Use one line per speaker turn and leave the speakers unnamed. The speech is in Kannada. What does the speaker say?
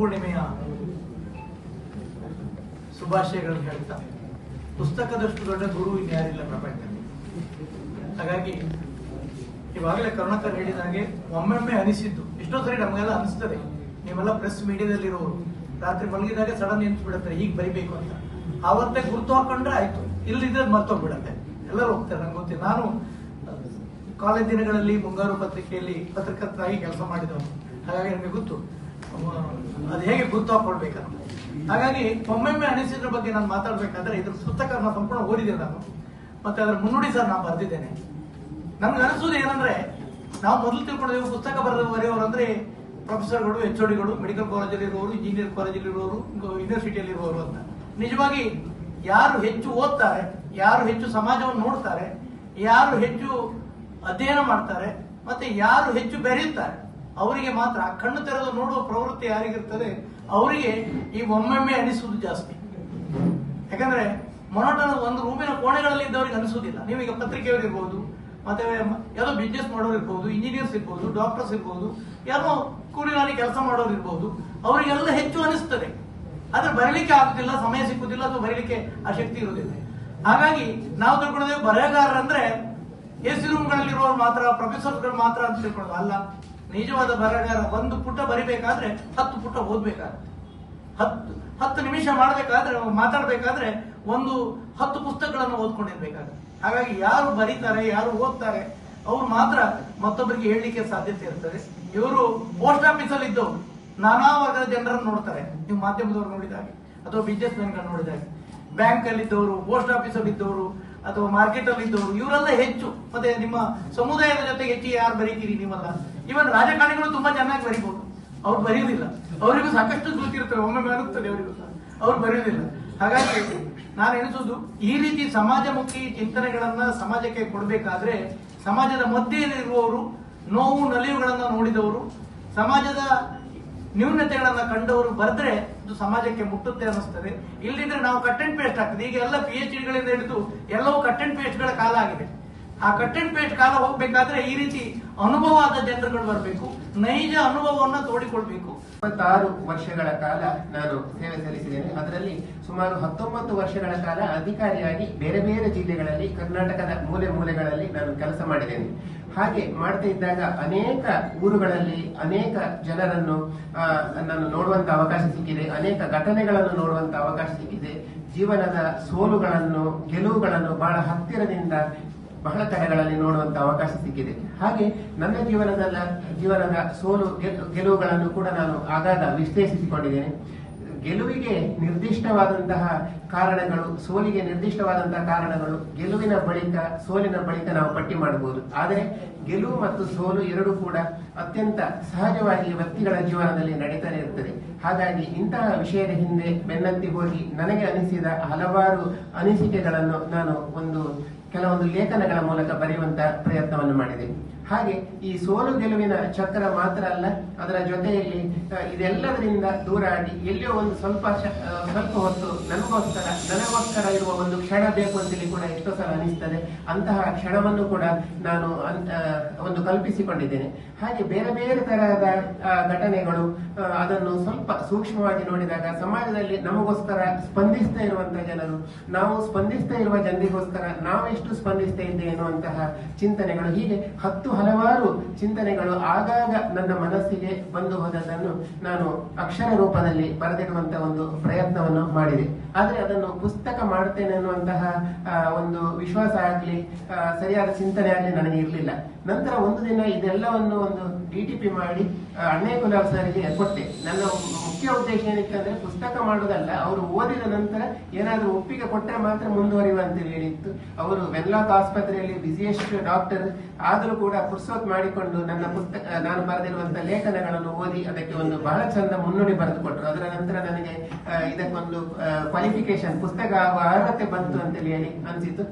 ಗುರುಪೂರ್ಣಿಮೆಯ ಶುಭಾಶಯಗಳನ್ನು ಹೇಳ್ತಾ, ಪುಸ್ತಕದಷ್ಟು ದೊಡ್ಡ ಗುರು ಇನ್ಯಾರಿಲ್ಲ ಪ್ರಪಂಚದಲ್ಲಿ. ಹಾಗಾಗಿ, ಇವಾಗಲೇ ಕರುಣಾಕರ್ ಹೇಳಿದ ಹಾಗೆ, ಒಮ್ಮೊಮ್ಮೆ ಅನಿಸಿದ್ದು, ಎಷ್ಟೋ ಸರಿ ನಮಗೆಲ್ಲ ಅನಿಸ್ತದೆ, ನೀವೆಲ್ಲ ಪ್ರೆಸ್ ಮೀಡಿಯಾದಲ್ಲಿರೋರು, ರಾತ್ರಿ ಮಲಗಿದಾಗ ಸಡನ್ ನಿಂತು ಬಿಡುತ್ತೆ ಈಗ ಬರಿಬೇಕು ಅಂತ. ಆವತ್ತೇ ಗುರುತು ಹಾಕೊಂಡ್ರೆ ಆಯ್ತು ಇಲ್ಲಿದ್ರೆ ಮರ್ತೋಗ್ಬಿಡತ್ತೆ. ಎಲ್ಲರೂ ಹೋಗ್ತಾರೆ, ನಂಗೆ ಗೊತ್ತಿಲ್ಲ. ನಾನು, ಕಾಲೇಜ್ ದಿನಗಳಲ್ಲಿ ಮುಂಗಾರು ಪತ್ರಿಕೆಯಲ್ಲಿ ಪತ್ರಕರ್ತರಾಗಿ ಕೆಲಸ ಮಾಡಿದವನು. ಹಾಗಾಗಿ ನನಗೆ ಗೊತ್ತು ಅದು ಹೇಗೆ ಗುರ್ತು ಹಾಕೊಳ್ಬೇಕಂತ ಹಾಗಾಗಿ ಒಮ್ಮೆಮ್ಮೆ ಅನಿಸಿದ್ರ ಬಗ್ಗೆ ನಾನು ಮಾತಾಡ್ಬೇಕಾದ್ರೆ ಇದ್ರ ಪುಸ್ತಕವನ್ನು ಸಂಪೂರ್ಣ ಓದಿದೆ ನಾನು. ಮತ್ತೆ ಅದರ ಮುನ್ನುಡಿ ಸರ್ ನಾನು ಬರೆದಿದ್ದೇನೆ. ನಮ್ಗೆ ಅನಿಸೋದು ಏನಂದ್ರೆ, ನಾವು ಮೊದಲು ತಿಳ್ಕೊಂಡಿದ್ದೇವೆ ಪುಸ್ತಕ ಬರೆದ ಬರೆಯೋರು ಅಂದ್ರೆ ಪ್ರೊಫೆಸರ್ಗಳು, ಎಚ್ ಡಿಗಳು ಮೆಡಿಕಲ್ ಕಾಲೇಜಲ್ಲಿ ಇರುವವರು ಇಂಜಿನಿಯರ್ ಕಾಲೇಜಲ್ಲಿ ಇರುವವರು ಯೂನಿವರ್ಸಿಟಿಯಲ್ಲಿ ಇರುವವರು ಅಂತ. ನಿಜವಾಗಿ ಯಾರು ಹೆಚ್ಚು ಓದ್ತಾರೆ, ಯಾರು ಹೆಚ್ಚು ಸಮಾಜವನ್ನು ನೋಡ್ತಾರೆ, ಯಾರು ಹೆಚ್ಚು ಅಧ್ಯಯನ ಮಾಡ್ತಾರೆ, ಮತ್ತೆ ಯಾರು ಹೆಚ್ಚು ಬೆರೆಯುತ್ತಾರೆ ಅವರಿಗೆ ಮಾತ್ರ ಕಣ್ಣು ತೆರೆದು ನೋಡುವ ಪ್ರವೃತ್ತಿ ಯಾರಿಗಿರ್ತದೆ, ಅವರಿಗೆ ಈ ಒಮ್ಮೊಮ್ಮೆ ಅನಿಸುವುದು ಜಾಸ್ತಿ. ಯಾಕಂದ್ರೆ ಮೊನೋಟನ ಒಂದು ರೂಮಿನ ಕೋಣೆಗಳಲ್ಲಿ ಇದ್ದವರಿಗೆ ಅನಿಸುವುದಿಲ್ಲ. ನೀವೀಗ ಪತ್ರಿಕೆಯವರು ಇರ್ಬೋದು ಮತ್ತೆ ಯಾವುದೋ ಬಿಸ್ನೆಸ್ ಮಾಡೋರು ಇರ್ಬೋದು ಇಂಜಿನಿಯರ್ಸ್ ಇರ್ಬೋದು ಡಾಕ್ಟರ್ಸ್ ಇರ್ಬೋದು ಯಾರೋ ಕೂಲಿನಾಲಿ ಕೆಲಸ ಮಾಡೋರು ಇರ್ಬೋದು ಅವರಿಗೆಲ್ಲ ಹೆಚ್ಚು ಅನಿಸ್ತದೆ. ಆದ್ರೆ ಬರಲಿಕ್ಕೆ ಆಗುದಿಲ್ಲ, ಸಮಯ ಸಿಕ್ಕುದಿಲ್ಲ, ಅಥವಾ ಬರಲಿಕ್ಕೆ ಆ ಶಕ್ತಿ ಇರುವುದಿಲ್ಲ. ಹಾಗಾಗಿ ನಾವು ತಿಳ್ಕೊಂಡಿದ್ದೇವೆ ಬರಹಗಾರರಂದ್ರೆ ಎ ಸಿ ರೂಮ್ಗಳಲ್ಲಿರುವವರು ಮಾತ್ರ ಪ್ರೊಫೆಸರ್ಗಳು ಮಾತ್ರ ಅಂತ ತಿಳ್ಕೊಳ್ಳೋದು ಅಲ್ಲ. ನಿಜವಾದ ಬರಹಗಾರ ಒಂದು ಪುಟ ಬರಿಬೇಕಾದ್ರೆ ಹತ್ತು ಪುಟ ಓದ್ಬೇಕಾಗುತ್ತೆ. ಹತ್ತು ಹತ್ತು ನಿಮಿಷ ಮಾಡಬೇಕಾದ್ರೆ, ಮಾತಾಡಬೇಕಾದ್ರೆ ಒಂದು ಹತ್ತು ಪುಸ್ತಕಗಳನ್ನು ಓದ್ಕೊಂಡಿರ್ಬೇಕಾಗುತ್ತೆ. ಹಾಗಾಗಿ ಯಾರು ಬರೀತಾರೆ, ಯಾರು ಓದ್ತಾರೆ, ಅವ್ರು ಮಾತ್ರ ಮತ್ತೊಬ್ಬರಿಗೆ ಹೇಳಲಿಕ್ಕೆ ಸಾಧ್ಯತೆ ಇರ್ತದೆ. ಇವರು ಪೋಸ್ಟ್ ಆಫೀಸ್ ಅಲ್ಲಿ ಇದ್ದವರು ನಾನಾ ವರ್ಗದ ಜನರನ್ನು ನೋಡ್ತಾರೆ. ನೀವು ಮಾಧ್ಯಮದವರು ನೋಡಿದಾಗ ಅಥವಾ ಬಿಸ್ನೆಸ್ ಮ್ಯಾನ್ಗಳು ನೋಡಿದಾಗ ಬ್ಯಾಂಕ್ ಅಲ್ಲಿ ಇದ್ದವರು ಪೋಸ್ಟ್ ಆಫೀಸ್ ಅಲ್ಲಿ ಇದ್ದವರು ಅಥವಾ ಮಾರ್ಕೆಟ್ ಅಲ್ಲಿ ಇದ್ದವರು ಇವರೆಲ್ಲ ಹೆಚ್ಚು. ಮತ್ತೆ ನಿಮ್ಮ ಸಮುದಾಯದ ಜೊತೆಗೆ ಹೆಚ್ಚು ಯಾರು ಬರೀತೀರಿ ನೀವೆಲ್ಲ? ಇವನ್ ರಾಜಕಾರಣಿಗಳು ತುಂಬಾ ಚೆನ್ನಾಗಿ ಬರೀಬಹುದು ಅವ್ರು ಬರೆಯುವುದಿಲ್ಲ ಅವರಿಗೂ ಸಾಕಷ್ಟು ಗೊತ್ತಿರ್ತದೆ ಒಮ್ಮೆ ಬರುತ್ತದೆ ಅವರಿಗೂ. ಅವ್ರು ಬರೆಯುವುದಿಲ್ಲ ಹಾಗಾಗಿ ನಾನು ಎನಿಸೋದು ಈ ರೀತಿ ಸಮಾಜಮುಖಿ ಚಿಂತನೆಗಳನ್ನ ಸಮಾಜಕ್ಕೆ ಕೊಡಬೇಕಾದ್ರೆ ಸಮಾಜದ ಮಧ್ಯೆಯಲ್ಲಿರುವವರು ನೋವು, ನಲಿವುಗಳನ್ನ ನೋಡಿದವರು, ಸಮಾಜದ ನ್ಯೂನತೆಗಳನ್ನ ಕಂಡವರು ಬರೆದ್ರೆ ಅದು ಸಮಾಜಕ್ಕೆ ಮುಟ್ಟುತ್ತೆ ಅನ್ನಿಸ್ತದೆ. ಇಲ್ಲದಿದ್ರೆ ನಾವು ಕಟ್ ಅಂಡ್ ಪೇಸ್ಟ್ ಆಗ್ತದೆ. ಈಗ ಎಲ್ಲ ಪಿ ಎಚ್ ಡಿಗಳಿಂದ ಹಿಡಿದು ಎಲ್ಲವೂ ಕಟ್ ಅಂಡ್ ಪೇಸ್ಟ್ಗಳ ಕಾಲ ಆಗಿದೆ. ಆ ಕಟ್ಟೆಡ್ ಪೇಟ್ ಕಾಲ ಹೋಗ್ಬೇಕಾದ್ರೆ ಈ ರೀತಿ ಅನುಭವ ಆದ ಜನರುಗಳು ಬರಬೇಕು. ನೈಜ ಅನುಭವವನ್ನ ತೋಡಿಕೊಳ್ಬೇಕು.
ಇಪ್ಪತ್ತಾರು ವರ್ಷಗಳ ಕಾಲ ನಾನು ಸೇವೆ ಸಲ್ಲಿಸಿದ್ದೇನೆ. ಅದರಲ್ಲಿ ಸುಮಾರು ಹತ್ತೊಂಬತ್ತು ವರ್ಷಗಳ ಕಾಲ ಅಧಿಕಾರಿಯಾಗಿ ಬೇರೆ ಬೇರೆ ಜಿಲ್ಲೆಗಳಲ್ಲಿ ಕರ್ನಾಟಕದ ಮೂಲೆ ಮೂಲೆಗಳಲ್ಲಿ ನಾನು ಕೆಲಸ ಮಾಡಿದ್ದೇನೆ. ಹಾಗೆ ಮಾಡ್ತಾ ಇದ್ದಾಗ ಅನೇಕ ಊರುಗಳಲ್ಲಿ ಅನೇಕ ಜನರನ್ನು ನಾನು ನೋಡುವಂತ ಅವಕಾಶ ಸಿಕ್ಕಿದೆ. ಅನೇಕ ಘಟನೆಗಳನ್ನು ನೋಡುವಂತ ಅವಕಾಶ ಸಿಕ್ಕಿದೆ. ಜೀವನದ ಸೋಲುಗಳನ್ನು, ಗೆಲುವುಗಳನ್ನು ಬಹಳ ಹತ್ತಿರದಿಂದ ಬಹಳ ಕಡೆಗಳಲ್ಲಿ ನೋಡುವಂತ ಅವಕಾಶ ಸಿಕ್ಕಿದೆ. ಹಾಗೆ ನನ್ನ ಜೀವನದಲ್ಲ, ಜೀವನದ ಸೋಲು ಗೆಲ್- ಗೆಲುವುಗಳನ್ನು ಕೂಡ ನಾನು ಆಗಾಗ ವಿಶ್ಲೇಷಿಸಿಕೊಂಡಿದ್ದೇನೆ. ಗೆಲುವಿಗೆ ನಿರ್ದಿಷ್ಟವಾದಂತಹ ಕಾರಣಗಳು, ಸೋಲಿಗೆ ನಿರ್ದಿಷ್ಟವಾದಂತಹ ಕಾರಣಗಳು ಗೆಲುವಿನ ಬಳಿಕ, ಸೋಲಿನ ಬಳಿಕ ನಾವು ಪಟ್ಟಿ ಮಾಡಬಹುದು. ಆದರೆ ಗೆಲುವು ಮತ್ತು ಸೋಲು ಎರಡೂ ಕೂಡ ಅತ್ಯಂತ ಸಹಜವಾಗಿ ವ್ಯಕ್ತಿಗಳ ಜೀವನದಲ್ಲಿ ನಡೀತಾನೆ ಇರ್ತದೆ. ಹಾಗಾಗಿ ಇಂತಹ ವಿಷಯದ ಹಿಂದೆ ಬೆನ್ನತ್ತಿ ಹೋಗಿ ನನಗೆ ಅನಿಸಿದ ಹಲವಾರು ಅನಿಸಿಕೆಗಳನ್ನು ನಾನು ಒಂದು, ಕೆಲವೊಂದು ಲೇಖನಗಳ ಮೂಲಕ ಬರೆಯುವಂತಹ ಪ್ರಯತ್ನವನ್ನು ಮಾಡಿದೆ. ಹಾಗೆ ಈ ಸೋಲು ಗೆಲುವಿನ ಚಕ್ರ ಮಾತ್ರ ಅಲ್ಲ, ಅದರ ಜೊತೆಯಲ್ಲಿ ಇದೆಲ್ಲದರಿಂದ ದೂರ ಆಗಿ ಎಲ್ಲಿಯೋ ಒಂದು ಸ್ವಲ್ಪ ಸ್ವಲ್ಪ ಹೊತ್ತು ನನಗೋಸ್ಕರ ನನಗೋಸ್ಕರ ಇರುವ ಒಂದು ಕ್ಷಣ ಬೇಕು ಅಂತೇಳಿ ಕೂಡ ಎಷ್ಟೋ ಸಲ ಅನಿಸ್ತದೆ. ಅಂತಹ ಕ್ಷಣವನ್ನು ಕೂಡ ನಾನು ಒಂದು ಕಲ್ಪಿಸಿಕೊಂಡಿದ್ದೇನೆ. ಹಾಗೆ ಬೇರೆ ಬೇರೆ ತರಹದ ಘಟನೆಗಳು ಅದನ್ನು ಸ್ವಲ್ಪ ಸೂಕ್ಷ್ಮವಾಗಿ ನೋಡಿದಾಗ ಸಮಾಜದಲ್ಲಿ ನಮಗೋಸ್ಕರ ಸ್ಪಂದಿಸ್ತಾ ಇರುವಂತಹ ಜನರು, ನಾವು ಸ್ಪಂದಿಸ್ತಾ ಇರುವ ಜನರಿಗೋಸ್ಕರ ನಾವೆಷ್ಟು ಸ್ಪಂದಿಸ್ತಾ ಇದ್ದೇವೆ ಅನ್ನುವಂತಹ ಚಿಂತನೆಗಳು. ಹೀಗೆ ಹತ್ತು ಹಲವಾರು ಚಿಂತನೆಗಳು ಆಗಾಗ ನನ್ನ ಮನಸ್ಸಿಗೆ ಬಂದು ಹೋದದ್ದನ್ನು ನಾನು ಅಕ್ಷರ ರೂಪದಲ್ಲಿ ಬರೆದಿಡುವಂತಹ ಒಂದು ಪ್ರಯತ್ನವನ್ನು ಮಾಡಿದೆ. ಆದ್ರೆ ಅದನ್ನು ಪುಸ್ತಕ ಮಾಡುತ್ತೇನೆ ಅನ್ನುವಂತಹ ಒಂದು ವಿಶ್ವಾಸ ಆಗ್ಲಿ ಸರಿಯಾದ ಚಿಂತನೆ ಆಗ್ಲಿ ನನಗೆ ಇರಲಿಲ್ಲ. ನಂತರ ಒಂದು ದಿನ ಇದೆಲ್ಲವನ್ನು ಒಂದು ಡಿಟಿಪಿ ಮಾಡಿ ಅಣ್ಣೆ ಕುಲಾಲ್ ಸರ್ಗೆ ಕೊಟ್ಟೆ. ನನ್ನ ಮುಖ್ಯ ಉದ್ದೇಶ ಏನಿತ್ತು ಅಂದ್ರೆ ಪುಸ್ತಕ ಮಾಡೋದಲ್ಲ ಅವರು ಓದಿದ ನಂತರ ಏನಾದರೂ ಒಪ್ಪಿಗೆ ಕೊಟ್ಟರೆ ಮಾತ್ರ ಮುಂದುವರಿಯುವಂತ ಹೇಳಿತ್ತು. ಅವರು ವೆನ್ಲಾಕ್ ಆಸ್ಪತ್ರೆಯಲ್ಲಿ ಬಿಸಿಯೆಸ್ಟ್ ಡಾಕ್ಟರ್, ಆದರೂ ಕೂಡ ಪುರ್ಸೋತ್ ಮಾಡಿಕೊಂಡು ನನ್ನ ಪುಸ್ತಕ ನಾನು ಬರೆದಿರುವಂತಹ ಲೇಖನಗಳನ್ನು ಓದಿ ಅದಕ್ಕೆ ಒಂದು ಬಹಳ ಚಂದ ಮುನ್ನುಡಿ ಬರೆದುಕೊಟ್ರು. ಅದರ ನಂತರ ನನಗೆ ಇದಕ್ಕೊಂದು ಕ್ವಾಲಿಫಿಕೇಶನ್ ಪುಸ್ತಕ ಅರ್ಹತೆ ಬಂತು ಅಂತೇಳಿ ಹೇಳಿ ಅನ್ಸಿತು